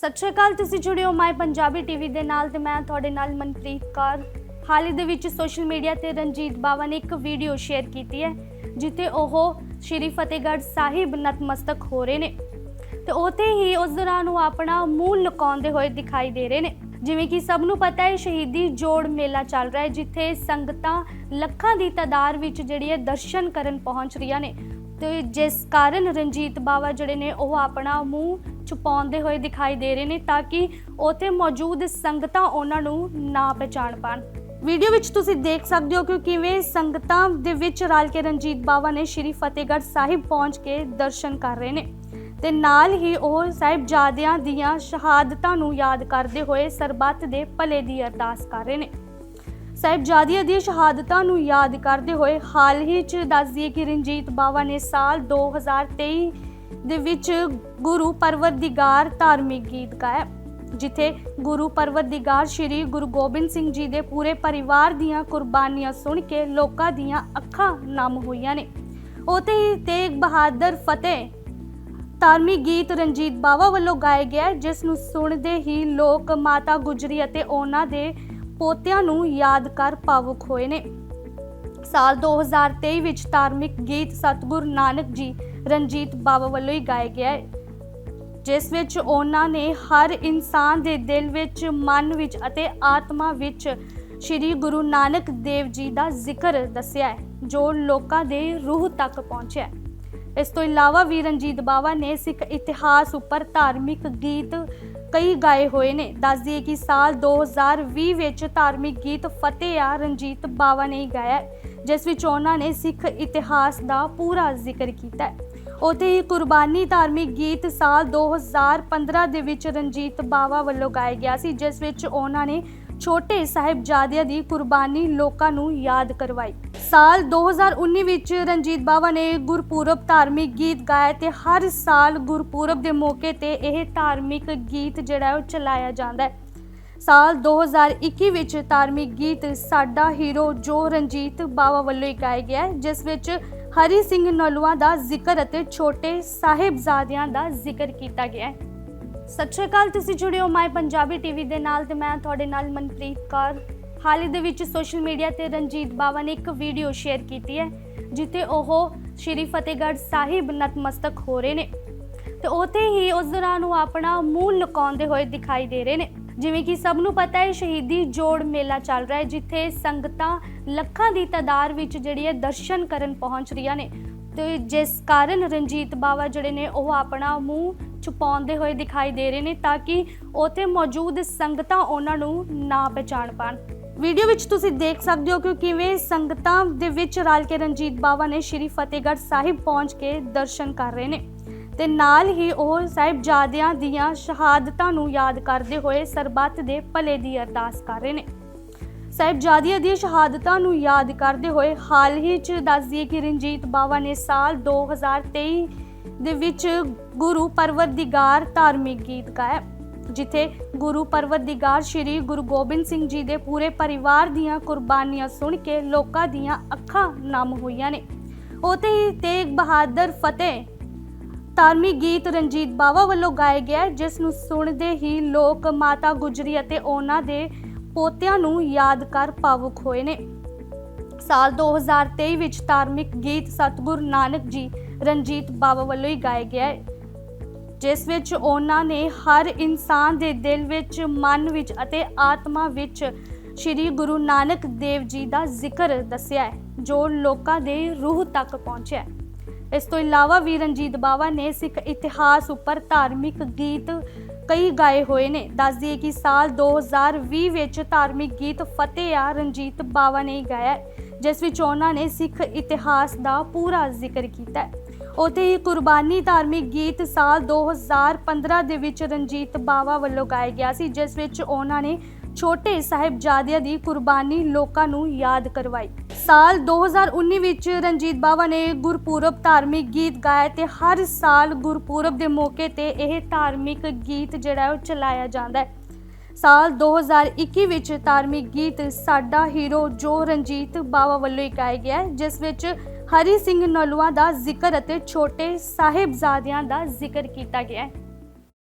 ਸਤਿ ਸ਼੍ਰੀ ਅਕਾਲ, ਤੁਸੀਂ ਜੁੜੇ ਹੋ ਮਾਈ ਪੰਜਾਬੀ ਟੀਵੀ ਦੇ ਨਾਲ ਤੇ ਮੈਂ ਤੁਹਾਡੇ ਨਾਲ ਮਨਪ੍ਰੀਤ ਕੌਰ। ਹਾਲ ਹੀ ਦੇ ਵਿੱਚ ਸੋਸ਼ਲ ਮੀਡੀਆ ਤੇ ਰਣਜੀਤ ਬਾਵਾ ਨੇ ਇੱਕ ਵੀਡੀਓ ਸ਼ੇਅਰ ਕੀਤੀ ਹੈ, ਜਿੱਥੇ ਉਹ ਸ਼੍ਰੀ ਫਤਿਹਗੜ੍ਹ ਸਾਹਿਬ ਨਤਮਸਤਕ ਹੋ ਰਹੇ ਨੇ ਤੇ ਉਥੇ ਹੀ ਉਸ ਦੌਰਾਨ ਉਹ ਆਪਣਾ ਮੂੰਹ ਲੁਕਾਉਂਦੇ ਹੋਏ ਦਿਖਾਈ ਦੇ ਰਹੇ ਨੇ। ਜਿਵੇਂ ਕਿ ਸਭ ਨੂੰ ਪਤਾ ਹੈ, ਸ਼ਹੀਦੀ ਜੋੜ ਮੇਲਾ ਚੱਲ ਰਿਹਾ ਹੈ, ਜਿੱਥੇ ਸੰਗਤਾਂ ਲੱਖਾਂ ਦੀ ਤਾਦਾਦ ਵਿੱਚ ਜਿਹੜੀ ਹੈ ਦਰਸ਼ਨ ਕਰਨ ਪਹੁੰਚ ਰਹੀਆਂ ਨੇ ਤੇ ਜਿਸ ਕਾਰਨ ਰਣਜੀਤ ਬਾਵਾ ਜਿਹੜੇ ਨੇ ਉਹ ਆਪਣਾ ਮੂੰਹ ਛੁਪਾਉਂਦੇ ਹੋਏ ਦਿਖਾਈ ਦੇ ਰਹੇ ਨੇ ਤਾਂ ਕਿ ਉੱਥੇ ਮੌਜੂਦ ਸੰਗਤਾਂ ਉਹਨਾਂ ਨੂੰ ਨਾ ਪਛਾਣ ਪਾਣ। ਵੀਡੀਓ ਵਿੱਚ ਤੁਸੀਂ ਦੇਖ ਸਕਦੇ ਹੋ ਕਿ ਕਿਵੇਂ ਸੰਗਤਾਂ ਦੇ ਵਿੱਚ ਰਲ ਕੇ ਰਣਜੀਤ ਬਾਵਾ ਨੇ ਸ਼੍ਰੀ ਫਤਿਹਗੜ੍ਹ ਸਾਹਿਬ ਪਹੁੰਚ ਕੇ ਦਰਸ਼ਨ ਕਰ ਰਹੇ ਨੇ। ਤੇ ਨਾਲ ਹੀ ਉਹ ਸਾਹਿਬਜ਼ਾਦਿਆਂ ਦੀਆਂ ਸ਼ਹਾਦਤਾਂ ਨੂੰ ਯਾਦ ਕਰਦੇ ਹੋਏ ਸਰਬੱਤ ਦੇ ਭਲੇ ਦੀ ਅਰਦਾਸ ਕਰ ਰਹੇ ਨੇ। ਸਾਹਿਬਜ਼ਾਦਿਆਂ ਦੀਆਂ ਸ਼ਹਾਦਤਾਂ ਨੂੰ ਯਾਦ ਕਰਦੇ ਹੋਏ ਹਾਲ ਹੀ ਚ ਦੱਸ ਦਈਏ ਕਿ ਰਣਜੀਤ ਬਾਵਾ ਨੇ ਸਾਲ 2023 ਦੇ ਵਿੱਚ ਗੁਰੂ ਪਰਵਰਦੀਗਾਰ ਧਾਰਮਿਕ ਗੀਤ ਗਾਇਆ ਜਿੱਥੇ ਗੁਰੂ ਪਰਵਰਦੀਗਾਰ ਸ਼੍ਰੀ ਗੁਰੂ ਗੋਬਿੰਦ ਸਿੰਘ ਜੀ ਦੇ ਪੂਰੇ ਪਰਿਵਾਰ ਦੀਆਂ ਕੁਰਬਾਨੀਆਂ ਸੁਣ ਕੇ ਲੋਕਾਂ ਦੀਆਂ ਅੱਖਾਂ ਨਮ ਹੋਈਆਂ ਨੇ। ਉਤੇ ਹੀ ਤੇਗ ਬਹਾਦਰ ਫਤਿਹ ਧਾਰਮਿਕ ਗੀਤ ਰਣਜੀਤ ਬਾਵਾ ਵੱਲੋਂ ਗਾਇਆ ਗਿਆ ਜਿਸ ਨੂੰ ਸੁਣਦੇ ਹੀ ਲੋਕ ਮਾਤਾ ਗੁਜਰੀ ਅਤੇ ਉਹਨਾਂ ਦੇ ਪੋਤਿਆਂ ਨੂੰ ਯਾਦ ਕਰ ਭਾਵੁਕ ਹੋਏ ਨੇ। ਸਾਲ 2023 ਵਿੱਚ ਧਾਰਮਿਕ ਗੀਤ ਸਤਿਗੁਰ ਨਾਨਕ ਜੀ ਰਣਜੀਤ ਬਾਵਾ ਵੱਲੋਂ ਹੀ ਗਾਇਆ ਗਿਆ ਹੈ ਜਿਸ ਵਿੱਚ ਉਹਨਾਂ ਨੇ ਹਰ ਇਨਸਾਨ ਦੇ ਦਿਲ ਵਿੱਚ ਮਨ ਵਿੱਚ ਅਤੇ ਆਤਮਾ ਵਿੱਚ ਸ੍ਰੀ ਗੁਰੂ ਨਾਨਕ ਦੇਵ ਜੀ ਦਾ ਜ਼ਿਕਰ ਦੱਸਿਆ ਹੈ ਜੋ ਲੋਕਾਂ ਦੇ ਰੂਹ ਤੱਕ ਪਹੁੰਚਿਆ ਹੈ। ਇਸ ਤੋਂ ਇਲਾਵਾ ਵੀ ਰਣਜੀਤ ਬਾਵਾ ਨੇ ਸਿੱਖ ਇਤਿਹਾਸ ਉੱਪਰ ਧਾਰਮਿਕ ਗੀਤ ਕਈ ਗਾਏ ਹੋਏ ਨੇ। ਦੱਸ ਦਈਏ ਕਿ ਸਾਲ 2020 ਵਿੱਚ ਧਾਰਮਿਕ ਗੀਤ ਫਤਿਹ ਆ ਰਣਜੀਤ ਬਾਵਾ ਨੇ ਗਾਇਆ ਹੈ, ਜਿਸ ਵਿੱਚ ਉਹਨਾਂ ਨੇ ਸਿੱਖ ਇਤਿਹਾਸ ਦਾ ਪੂਰਾ ਜ਼ਿਕਰ ਕੀਤਾ ਹੈ। ਉਤੇ ਹੀ ਕੁਰਬਾਨੀ ਧਾਰਮਿਕ ਗੀਤ ਸਾਲ 2015 ਦੇ ਵਿੱਚ ਰਣਜੀਤ ਬਾਵਾ ਵੱਲੋਂ ਗਾਇਆ ਗਿਆ ਸੀ, ਜਿਸ ਵਿੱਚ ਉਹਨਾਂ ਨੇ ਛੋਟੇ ਸਾਹਿਬਜ਼ਾਦਿਆਂ ਦੀ ਕੁਰਬਾਨੀ ਲੋਕਾਂ ਨੂੰ ਯਾਦ ਕਰਵਾਈ। ਸਾਲ 2019 ਵਿੱਚ ਰਣਜੀਤ ਬਾਵਾ ਨੇ ਗੁਰਪੁਰਬ ਧਾਰਮਿਕ ਗੀਤ ਗਾਇਆ ਤੇ ਹਰ ਸਾਲ ਗੁਰਪੁਰਬ ਦੇ ਮੌਕੇ ਤੇ ਇਹ ਧਾਰਮਿਕ ਗੀਤ ਜਿਹੜਾ ਉਹ ਚਲਾਇਆ ਜਾਂਦਾ ਹੈ। ਸਾਲ 2021 ਵਿੱਚ ਧਾਰਮਿਕ ਗੀਤ ਸਾਡਾ ਹੀਰੋ ਜੋ ਰਣਜੀਤ ਬਾਵਾ ਵੱਲੋਂ ਹੀ ਗਾਇਆ ਗਿਆ ਹੈ, ਜਿਸ ਵਿੱਚ ਹਰੀ ਸਿੰਘ ਨਲੂਆ ਦਾ ਜ਼ਿਕਰ ਅਤੇ ਛੋਟੇ ਸਾਹਿਬਜ਼ਾਦਿਆਂ ਦਾ ਜ਼ਿਕਰ ਕੀਤਾ ਗਿਆ ਹੈ। ਸਤਿ ਸ਼੍ਰੀ ਅਕਾਲ, ਤੁਸੀਂ ਜੁੜੇ ਹੋ ਮਾਈ ਪੰਜਾਬੀ ਟੀਵੀ ਦੇ ਨਾਲ ਤੇ ਮੈਂ ਤੁਹਾਡੇ ਨਾਲ ਮਨਪ੍ਰੀਤ ਕੌਰ। ਹਾਲ ਹੀ ਦੇ ਵਿੱਚ ਸੋਸ਼ਲ ਮੀਡੀਆ ਤੇ ਰਣਜੀਤ ਬਾਵਾ ਨੇ ਇੱਕ ਵੀਡੀਓ ਸ਼ੇਅਰ ਕੀਤੀ ਹੈ, ਜਿੱਥੇ ਉਹ ਸ਼੍ਰੀ ਫਤਿਹਗੜ੍ਹ ਸਾਹਿਬ ਨਤਮਸਤਕ ਹੋ ਰਹੇ ਨੇ ਤੇ ਉਥੇ ਹੀ ਉਸ ਦੌਰਾਨ ਉਹ ਆਪਣਾ ਮੂੰਹ ਲੁਕਾਉਂਦੇ ਹੋਏ ਦਿਖਾਈ ਦੇ ਰਹੇ ਨੇ। ਜਿਵੇਂ ਕਿ ਸਭ ਨੂੰ ਪਤਾ ਹੈ, ਸ਼ਹੀਦੀ ਜੋੜ ਮੇਲਾ ਚੱਲ ਰਿਹਾ ਹੈ, ਜਿੱਥੇ ਸੰਗਤਾਂ ਲੱਖਾਂ ਦੀ ਤਾਦਾਦ ਵਿੱਚ ਜਿਹੜੀ ਹੈ ਦਰਸ਼ਨ ਕਰਨ ਪਹੁੰਚ ਰਹੀਆਂ ਨੇ। ਤੇ ਜਿਸ ਕਾਰਨ ਰਣਜੀਤ ਬਾਵਾ ਜਿਹੜੇ ਨੇ, ਉਹ ਆਪਣਾ ਮੂੰਹ ਛੁਪਾਉਂਦੇ ਹੋਏ ਦਿਖਾਈ ਦੇ ਰਹੇ ਨੇ, ਤਾਂ ਕਿ ਉੱਥੇ ਮੌਜੂਦ ਸੰਗਤਾਂ ਉਹਨਾਂ ਨੂੰ ਨਾ ਪਛਾਣ ਪਾਣ। ਵੀਡੀਓ ਵਿੱਚ ਤੁਸੀਂ ਦੇਖ ਸਕਦੇ ਹੋ ਕਿ ਕਿਵੇਂ ਸੰਗਤਾਂ ਦੇ ਵਿੱਚ ਰਲ ਕੇ ਰਣਜੀਤ ਬਾਵਾ ਨੇ ਸ਼੍ਰੀ ਫਤਿਹਗੜ੍ਹ ਸਾਹਿਬ ਪਹੁੰਚ ਕੇ ਦਰਸ਼ਨ ਕਰ ਰਹੇ ਨੇ। ਤੇ ਨਾਲ ਹੀ ਉਹ ਸਾਹਿਬਜ਼ਾਦਿਆਂ ਦੀਆਂ ਸ਼ਹਾਦਤਾਂ ਨੂੰ ਯਾਦ ਕਰਦੇ ਹੋਏ ਸਰਬੱਤ ਦੇ ਭਲੇ ਦੀ ਅਰਦਾਸ ਕਰ ਰਹੇ ਨੇ। ਸਾਹਿਬਜ਼ਾਦਿਆਂ ਦੀਆਂ ਸ਼ਹਾਦਤਾਂ ਨੂੰ ਯਾਦ ਕਰਦੇ ਹੋਏ ਹਾਲ ਹੀ ਚ ਦੱਸ ਦਈਏ ਕਿ ਰਣਜੀਤ ਬਾਵਾ ਨੇ ਸਾਲ 2023 ਦੇ ਵਿੱਚ ਗੁਰੂ ਪਰਵਰਦੀਗਾਰ ਧਾਰਮਿਕ ਗੀਤ ਗਾਇਆ, ਜਿੱਥੇ ਗੁਰੂ ਪਰਵਰਦੀਗਾਰ ਸ਼੍ਰੀ ਗੁਰੂ ਗੋਬਿੰਦ ਸਿੰਘ ਜੀ ਦੇ ਪੂਰੇ ਪਰਿਵਾਰ ਦੀਆਂ ਕੁਰਬਾਨੀਆਂ ਸੁਣ ਕੇ ਲੋਕਾਂ ਦੀਆਂ ਅੱਖਾਂ ਨਮ ਹੋਈਆਂ ਨੇ। ਉਤੇ ਹੀ ਤੇਗ ਬਹਾਦਰ ਫਤਿਹ ਧਾਰਮਿਕ ਗੀਤ ਰਣਜੀਤ ਬਾਵਾ ਵੱਲੋਂ ਗਾਇਆ ਗਿਆ ਹੈ, ਜਿਸ ਨੂੰ ਸੁਣਦੇ ਹੀ ਲੋਕ ਮਾਤਾ ਗੁਜਰੀ ਅਤੇ ਉਹਨਾਂ ਦੇ ਪੋਤਿਆਂ ਨੂੰ ਯਾਦ ਕਰ ਭਾਵੁਕ ਹੋਏ ਨੇ। ਸਾਲ 2023 ਵਿੱਚ ਧਾਰਮਿਕ ਗੀਤ ਸਤਿਗੁਰ ਨਾਨਕ ਜੀ ਰਣਜੀਤ ਬਾਵਾ ਵੱਲੋਂ ਹੀ ਗਾਇਆ ਗਿਆ ਹੈ ਜਿਸ ਵਿੱਚ ਉਹਨਾਂ ਨੇ ਹਰ ਇਨਸਾਨ ਦੇ ਦਿਲ ਵਿੱਚ ਮਨ ਵਿੱਚ ਅਤੇ ਆਤਮਾ ਵਿੱਚ ਸ੍ਰੀ ਗੁਰੂ ਨਾਨਕ ਦੇਵ ਜੀ ਦਾ ਜ਼ਿਕਰ ਦੱਸਿਆ ਹੈ ਜੋ ਲੋਕਾਂ ਦੇ ਰੂਹ ਤੱਕ ਪਹੁੰਚਿਆ ਹੈ। ਇਸ ਤੋਂ ਇਲਾਵਾ ਵੀ ਰਣਜੀਤ ਬਾਵਾ ਨੇ ਸਿੱਖ ਇਤਿਹਾਸ ਉੱਪਰ ਧਾਰਮਿਕ ਗੀਤ ਕਈ ਗਾਏ ਹੋਏ ਨੇ। ਦੱਸ ਦਈਏ ਕਿ ਸਾਲ 2020 ਵਿੱਚ ਧਾਰਮਿਕ ਗੀਤ ਫਤਿਹ ਆ ਰਣਜੀਤ ਬਾਵਾ ਨੇ ਗਾਇਆ ਜਿਸ ਵਿੱਚ ਉਹਨਾਂ ਨੇ ਸਿੱਖ ਇਤਿਹਾਸ ਦਾ ਪੂਰਾ ਜ਼ਿਕਰ ਕੀਤਾ ਹੈ। ਉਤੇ ਹੀ ਕੁਰਬਾਨੀ ਧਾਰਮਿਕ ਗੀਤ ਸਾਲ 2015 ਦੇ ਵਿੱਚ ਰਣਜੀਤ ਬਾਵਾ ਵੱਲੋਂ ਗਾਇਆ ਗਿਆ ਸੀ, ਜਿਸ ਵਿੱਚ ਉਹਨਾਂ ਨੇ ਛੋਟੇ ਸਾਹਿਬਜ਼ਾਦਿਆਂ ਦੀ ਕੁਰਬਾਨੀ ਲੋਕਾਂ ਨੂੰ ਯਾਦ ਕਰਵਾਈ। ਸਾਲ 2019 ਵਿੱਚ ਰਣਜੀਤ ਬਾਵਾ ਨੇ ਗੁਰਪੁਰਬ ਧਾਰਮਿਕ ਗੀਤ ਗਾਇਆ ਤੇ ਹਰ ਸਾਲ ਗੁਰਪੁਰਬ ਦੇ ਮੌਕੇ ਤੇ ਇਹ ਧਾਰਮਿਕ ਗੀਤ ਜਿਹੜਾ ਉਹ ਚਲਾਇਆ ਜਾਂਦਾ ਹੈ। ਸਾਲ 2021 ਵਿੱਚ ਧਾਰਮਿਕ ਗੀਤ ਸਾਡਾ ਹੀਰੋ ਜੋ ਰਣਜੀਤ ਬਾਵਾ ਵੱਲੋਂ ਹੀ ਗਾਇਆ ਗਿਆ ਜਿਸ ਵਿੱਚ ਹਰੀ ਸਿੰਘ ਨਲੂਆ ਦਾ ਜ਼ਿਕਰ ਅਤੇ ਛੋਟੇ ਸਾਹਿਬਜ਼ਾਦਿਆਂ ਦਾ ਜ਼ਿਕਰ ਕੀਤਾ ਗਿਆ ਹੈ।